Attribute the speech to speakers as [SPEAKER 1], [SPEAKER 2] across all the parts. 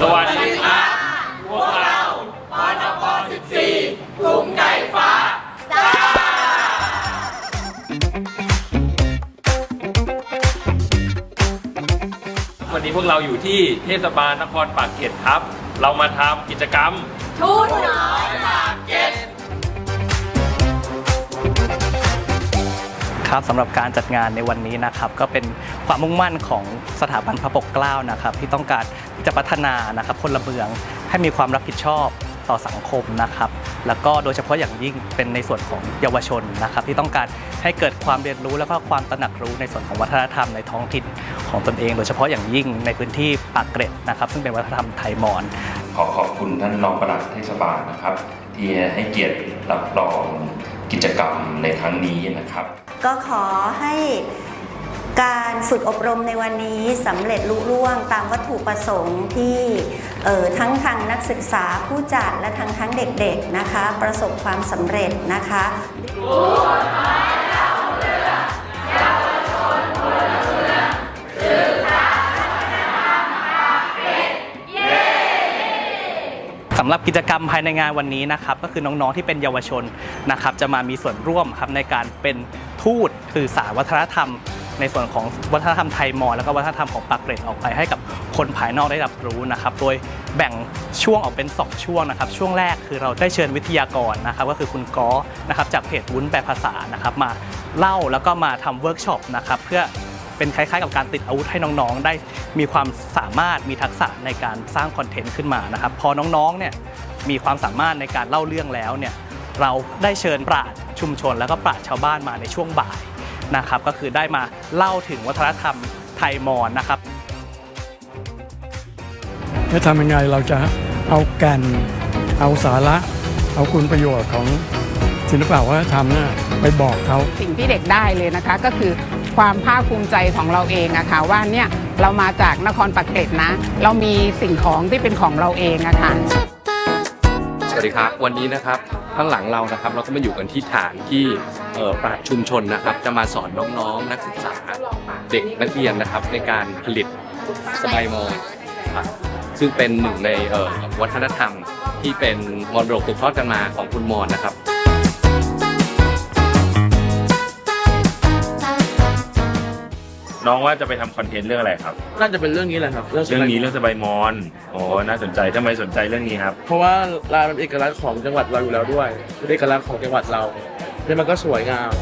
[SPEAKER 1] สวัสดีครับพวกเราปอนป14กลุ่มไก่ฟ้าวันนี้พวกเราอยู่ที่เทศบาลนครปากเกร็ดครับ เรามาทำกิจกรรม
[SPEAKER 2] ทุนน้อยค่ะ
[SPEAKER 3] ครับสำหรับการจัดงานในวันนี้นะครับ ก็เป็นความมุ่งมั่นของสถาบันพระปกเกล้านะครับ ที่ต้องการที่จะพัฒนานะครับพลเมืองให้มีความรับผิดชอบต่อสังคมนะครับ แล้วก็โดยเฉพาะอย่างยิ่งเป็นในส่วนของเยาวชนนะครับ ที่ต้องการให้เกิดความเรียนรู้แล้วก็ความตระหนักรู้ในส่วนของวัฒนธรรมในท้องถิ่นของตนเอง โดยเฉพาะอย่างยิ่งในพื้นที่ปากเกร็ดนะครับ ซึ่งเป็นวัฒนธรรมไทยมอญ
[SPEAKER 4] ขอขอบคุณท่านรองปลัดเทศบาลนะครับ ที่ให้เกียรติรับรองกิจกรรมในครั้งนี้นะครับ
[SPEAKER 5] ก็ขอให้การฝึกอบรมในวันนี้สำเร็จลุล่วงตามวัตถุประสงค์ที่เออทั้งทางนักศึกษาผู้จัดและทั้งทั้งเด็กๆนะคะ ประสบความสำเร็จนะคะ
[SPEAKER 3] สำหรับกิจกรรมภายในงานวันนี้นะครับก็คือน้องๆที่เป็นเยาวชนนะครับจะมามีส่วนร่วมครับในการเป็น ทูตสื่อสารวัฒนธรรม ในส่วนของวัฒนธรรมไทยมอญแล้วก็วัฒนธรรมของปากเกร็ดออกไปให้กับคนภายนอกได้รับรู้นะครับโดยแบ่งช่วงออกเป็น 2 ช่วงนะครับ ช่วงแรกคือเราได้เชิญวิทยากรนะครับ ก็คือคุณก้อนะครับจากเพจวุ้นแปลภาษานะครับมาเล่าแล้วก็มาทำเวิร์กช็อปนะครับเพื่อเป็นคล้ายๆ กับการติดอาวุธให้น้องๆ ได้มีความสามารถมีทักษะในการสร้างคอนเทนต์ขึ้นมานะครับ พอน้องๆเนี่ยมีความสามารถในการเล่าเรื่องแล้วเนี่ยเราได้เชิญปราชญ์ ชุมชน แล้วก็ปราชญ์ชาวบ้านมาในช่วงบ่ายนะครับ ก็คือได้มาเล่าถึงวัฒนธรรมไทยมอญนะครับ
[SPEAKER 6] จะทำยังไงเราจะเอาแก่น เอาสาระ เอาคุณประโยชน์ของศิลปะวัฒนธรรมน่ะไปบอกเขา
[SPEAKER 7] สิ่งที่เด็กได้เลยนะคะก็คือความภาคภูมิใจของเราเองอะค่ะว่าเนี่ยเรามาจากนครปากเกร็ดนะ เรามีสิ่งของที่เป็นของเราเองอะค่ะ
[SPEAKER 1] สวัสดีครับ วันนี้นะครับ ข้างหลังเรานะครับ เราก็มาอยู่กันที่ฐานที่ปราชชุมชนนะครับ จะมาสอนน้องๆนักศึกษาเด็กนักเรียนนะครับ ในการผลิตสบายมอญซึ่งเป็นหนึ่งในวัฒนธรรมที่เป็นมรดกตกทอดกันมาของคุณมอญนะครับ
[SPEAKER 8] น้องว่าจะไปทำคอนเทนต์เรื่องอะไรครับ
[SPEAKER 9] น่าจะเป็นเรื่องนี้แหละครับ
[SPEAKER 8] เรื่องนี้เรื่องสบายมอนโอ้น่าสนใจทำไมสนใจเรื่องนี้ครับ
[SPEAKER 9] เพราะว่าลายมันเป็นเอกลักษณ์ของจังหวัดเราอยู่แล้วด้วยเป็นเอกลักษณ์ของจังหวัดเราแล้วมันก็สวยงาม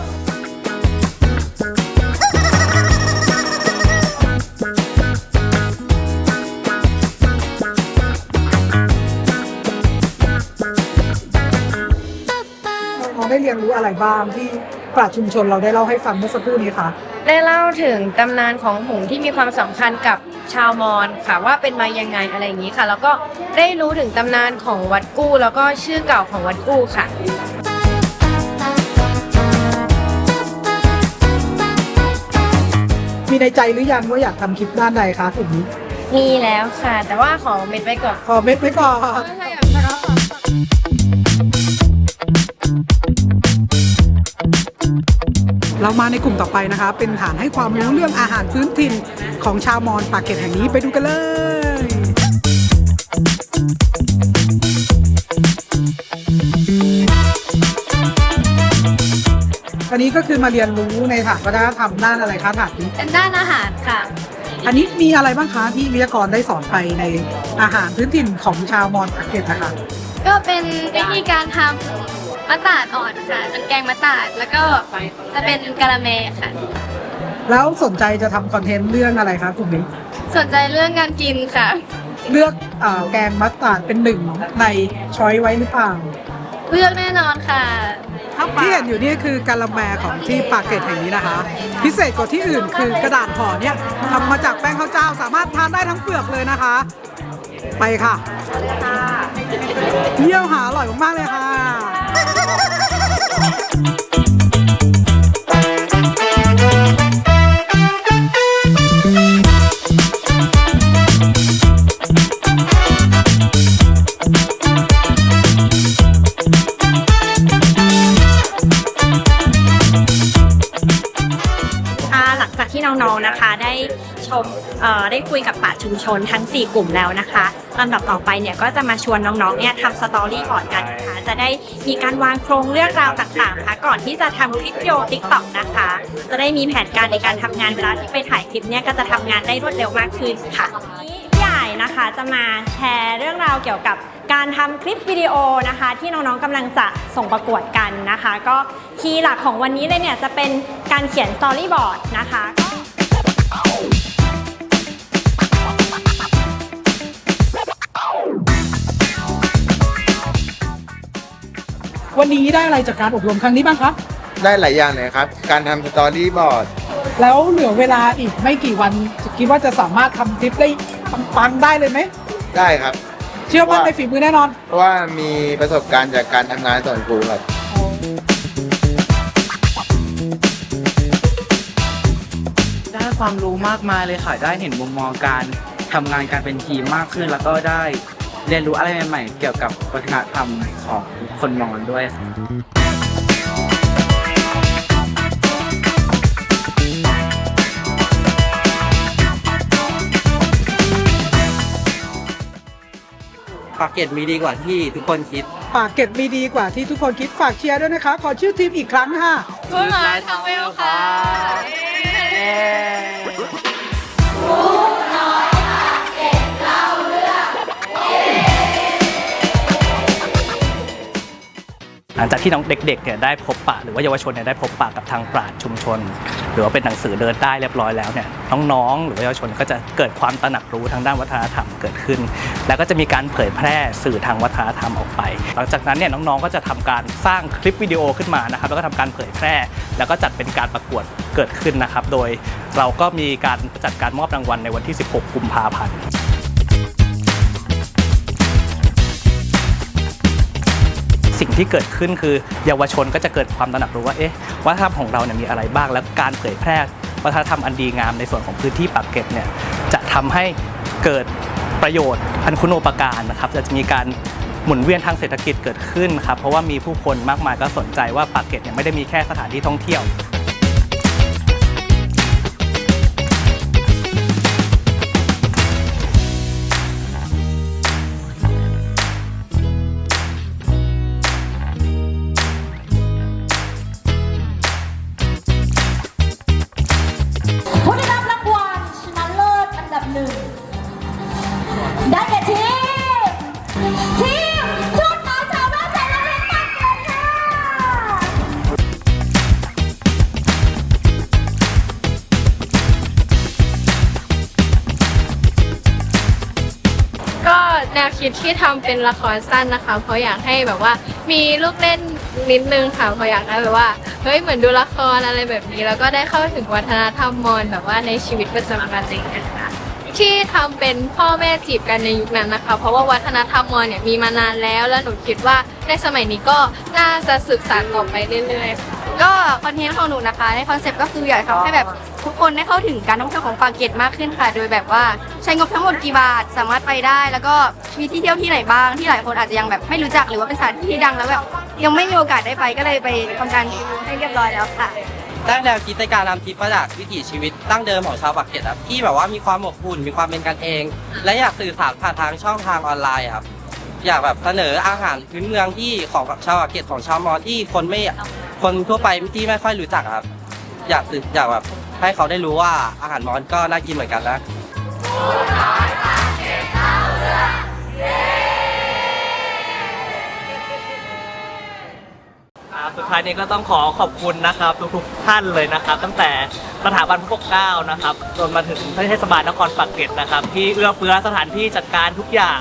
[SPEAKER 10] เราได้เรียนรู้อะไรบ้างที่ ปราชญ์ชุมชนเราได้เล่าให้ฟังเมื่อสักครู่นี้คะ
[SPEAKER 2] ได้เล่าถึงตำนานของหงส์ที่มีความสำคัญกับชาวมอญค่ะว่าเป็นมายังไงอะไรอย่างนี้ค่ะ แล้วก็ได้รู้ถึงตำนานของวัดกู้ แล้วก็ชื่อเก่าของวัดกู้ค่ะ
[SPEAKER 10] มีในใจหรือยังว่าอยากทำคลิปด้านใดคะถึงนี้
[SPEAKER 2] มีแล้วค่ะ แต่ว่าขอเม็ดไว้ก่อน
[SPEAKER 10] ขอเม็ดไว้ก่อน เรามาในกลุ่มต่อไปนะคะ เป็นฐานให้ความรู้เรื่องอาหารพื้นถิ่นของชาวมอญปากเกร็ดแห่งนี้ไปดูกันเลยอันนี้ก็คือมาเรียนรู้ในฐานวัฒนธรรมด้านอะไรคะฐานนี้
[SPEAKER 2] เป็นด้านอาหารค่ะ
[SPEAKER 10] อันนี้มีอะไรบ้างคะที่วิทยากรได้สอนไปในอาหารพื้นถิ่นของชาวมอญปากเกร็ดนะคะ
[SPEAKER 2] ก็เป็นวิธีการทำ มะตาดอ่อนค่ะ เป็นแกงมะตาด แล้วก็จะเป็นกะละเมค่ะ
[SPEAKER 10] แล้วสนใจจะทำคอนเทนต์เรื่องอะไรคะกลุ่มนี้
[SPEAKER 2] สนใจเรื่องการกินค่ะ
[SPEAKER 10] เลือกเออแกงมัสตาร์ดเป็นหนึ่งในช้อยไว้หรือเปล่า
[SPEAKER 2] เลือกแน่นอนค่ะ
[SPEAKER 10] ที่เห็นอยู่นี่คือกะละแมของที่ปากเกร็ดแห่งนี้นะคะ พิเศษกว่าที่อื่นคือกระดาษห่อเนี่ยทำมาจากแป้งข้าวเจ้า สามารถทานได้ทั้งเปลือกเลยนะคะ ไปค่ะเยี่ยมหาอร่อยมากๆเลยค่ะ
[SPEAKER 5] ที่น้องๆนะคะได้ชมเอ่อได้
[SPEAKER 11] คุยกับป่าชญ์ชุมชนทั้ง 4 กลุ่มแล้วนะคะลำดับต่อไปเนี่ยก็จะมาชวนน้องๆเนี่ยทำสตอรี่บอร์ดกันนะคะจะได้มีการวางโครงเรื่องราวต่างๆนะคะก่อนที่จะทำคลิปวิดีโอติ๊กต็อกนะคะ จะได้มีแผนการในการทำงานเวลาที่ไปถ่ายคลิปเนี่ยก็จะทำงานได้รวดเร็วมากขึ้นค่ะพี่ใหญ่นะคะจะมาแชร์เรื่องราวเกี่ยวกับการทำคลิปวิดีโอนะคะ ที่น้องๆกำลังจะส่งประกวดกันนะคะ ก็คีย์หลักของวันนี้เลยเนี่ยจะเป็นการเขียนสตอรี่บอร์ดนะคะ
[SPEAKER 10] วันนี้ได้อะไรจากการอบรมครั้งนี้บ้างคะ
[SPEAKER 12] ได้หลายอย่างเลยครับ การทำสตอรี่บอร์ด
[SPEAKER 10] แล้วเหลือเวลาอีกไม่กี่วันคิดว่าจะสามารถทำคลิปได้ปังๆได้เลยไหม
[SPEAKER 12] ได้ครับ
[SPEAKER 10] เชื่อมั่นในฝีมือแน่นอน
[SPEAKER 12] เพราะว่ามีประสบการณ์จากการทำงานส่วนครูครับ
[SPEAKER 13] ได้ความรู้มากมายเลยค่ะ ได้เห็นมุมมองการทำงานการเป็นทีมมากขึ้น แล้วก็ได้เรียนรู้อะไรใหม่ๆ เกี่ยวกับวัฒนธรรมของ คนมอญด้วยค่ะปากเกร็ดมีดีกว่าที่ทุกคนคิด
[SPEAKER 10] ปากเก็ตมีดีกว่าที่ทุกคนคิดฝากเชียร์ด้วยนะคะ ขอชื่อทีมอีกครั้งค่ะ
[SPEAKER 2] พวกเราทำเวลค่ะ
[SPEAKER 3] หลังจากที่น้องเด็กๆเนี่ยได้พบปะหรือว่าเยาวชนเนี่ยได้พบปะกับทางปราชญ์ชุมชน หรือว่าเป็นหนังสือเดินได้เรียบร้อยแล้วเนี่ยน้องๆ หรือว่าเยาวชนก็จะเกิดความตระหนักรู้ทางด้านวัฒนธรรมเกิดขึ้น แล้วก็จะมีการเผยแพร่สื่อทางวัฒนธรรมออกไป หลังจากนั้นเนี่ยน้องๆก็จะทำการสร้างคลิปวิดีโอขึ้นมานะครับแล้วก็ทำการเผยแพร่ แล้วก็จัดเป็นการประกวดเกิดขึ้นนะครับ โดยเราก็มีการจัดการมอบรางวัลในวันที่ 16 กุมภาพันธ์ สิ่งที่เกิดขึ้นคือเยาวชนก็จะเกิดความตระหนักรู้ว่าเอ๊ะวัฒนธรรมของเราเนี่ยมีอะไรบ้าง และการเผยแพร่วัฒนธรรมอันดีงามในส่วนของพื้นที่ปากเกร็ดเนี่ยจะทำให้เกิดประโยชน์อันคุณูปการนะครับจะมีการหมุนเวียนทางเศรษฐกิจเกิดขึ้นครับเพราะว่ามีผู้คนมากมายก็สนใจว่าปากเกร็ดเนี่ยไม่ได้มีแค่สถานที่ท่องเที่ยว
[SPEAKER 11] แนวคิ
[SPEAKER 2] ดที่ทำเป็นละครสั้นนะคะ เพราะอยากให้แบบว่ามีลูกเล่นนิดนึงค่ะเพราะอยากให้แบบว่าเฮ้ยเหมือนดูละครอะไรแบบนี้ แล้วก็ได้เข้าถึงวัฒนธรรมมอญแบบว่าในชีวิตประจำวันอะไรองเงี้ยค่ะที่ทำเป็นพ่อแม่จีบกันในยุคนั้นนะคะ เพราะว่าวัฒนธรรมมอญเนี่ยมีมานานแล้ว แล้วหนูคิดว่าในสมัยนี้ก็น่าจะสืบสานต่อไปเรื่อยๆค่ะ
[SPEAKER 14] ก็คอนเทนต์ของหนูนะคะ ในคอนเซปต์ก็คืออยากทำให้แบบทุกคนได้เข้าถึงการท่องเที่ยวของปากเกร็ดมากขึ้นค่ะ โดยแบบว่าใช้งบทั้งหมดกี่บาทสามารถไปได้ แล้วก็มีที่เที่ยวที่ไหนบ้างที่หลายคนอาจจะยังแบบไม่รู้จักหรือว่าเป็นสถานที่ที่ดังแล้วแบบยังไม่มีโอกาสได้ไปก็เลยไปทำการรีวิวให้เรียบร้อยแล้วค่ะ
[SPEAKER 13] ได้แนวคิดในการนำคลิปมาจากวิถีชีวิตตั้งเดิมของชาวปากเกร็ดครับที่แบบว่ามีความอบอุ่นมีความเป็นกันเอง และอยากสื่อสารผ่านทางช่องทางออนไลน์ครับ อยากแบบเสนออาหารพื้นเมืองที่ของชาวปากเกร็ดของชาวมอญที่คนไม่คนทั่วไปที่ไม่ค่อยรู้จักครับ อยากออยากแบบให้เขาได้รู้ว่าอาหารมอญก็น่ากินเหมือนกันนะ
[SPEAKER 3] ครับสุดท้ายนี้ก็ต้องขอขอบคุณนะครับทุกๆท่านเลยนะครับ ตั้งแต่สถาบันพระปกเกล้านะครับจนมาถึงเทศบาลนครปากเกร็ดนะครับ ที่เอื้อเฟื้อสถานที่จัดการทุกอย่าง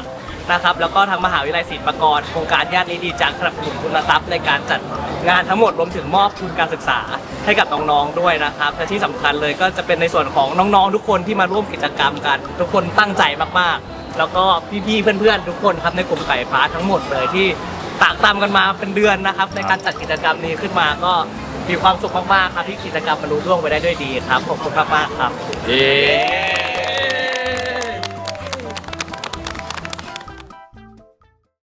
[SPEAKER 3] นะครับแล้วก็ทางมหาวิทยาลัยศิลปากรโครงการญาตินี้ดีจากสนับสนุนทุนทรัพย์ในการจัดงานทั้งหมดรวมถึงมอบทุนการศึกษาให้กับน้องๆด้วยนะครับและที่สำคัญเลยก็จะเป็นในส่วนของน้องๆ ทุกคนที่มาร่วมกิจกรรมกัน ทุกคนตั้งใจมากๆ แล้วก็พี่ๆเพื่อนๆ ทุกคนครับในกลุ่มไก่ฟ้าทั้งหมดเลยที่ตากตามกันมาเป็นเดือนนะครับ ในการจัดกิจกรรมนี้ขึ้นมาก็มีความสุขมากๆครับที่กิจกรรมมันรู้ร่วงไปได้ด้วยดีครับขอบคุณมากๆครับ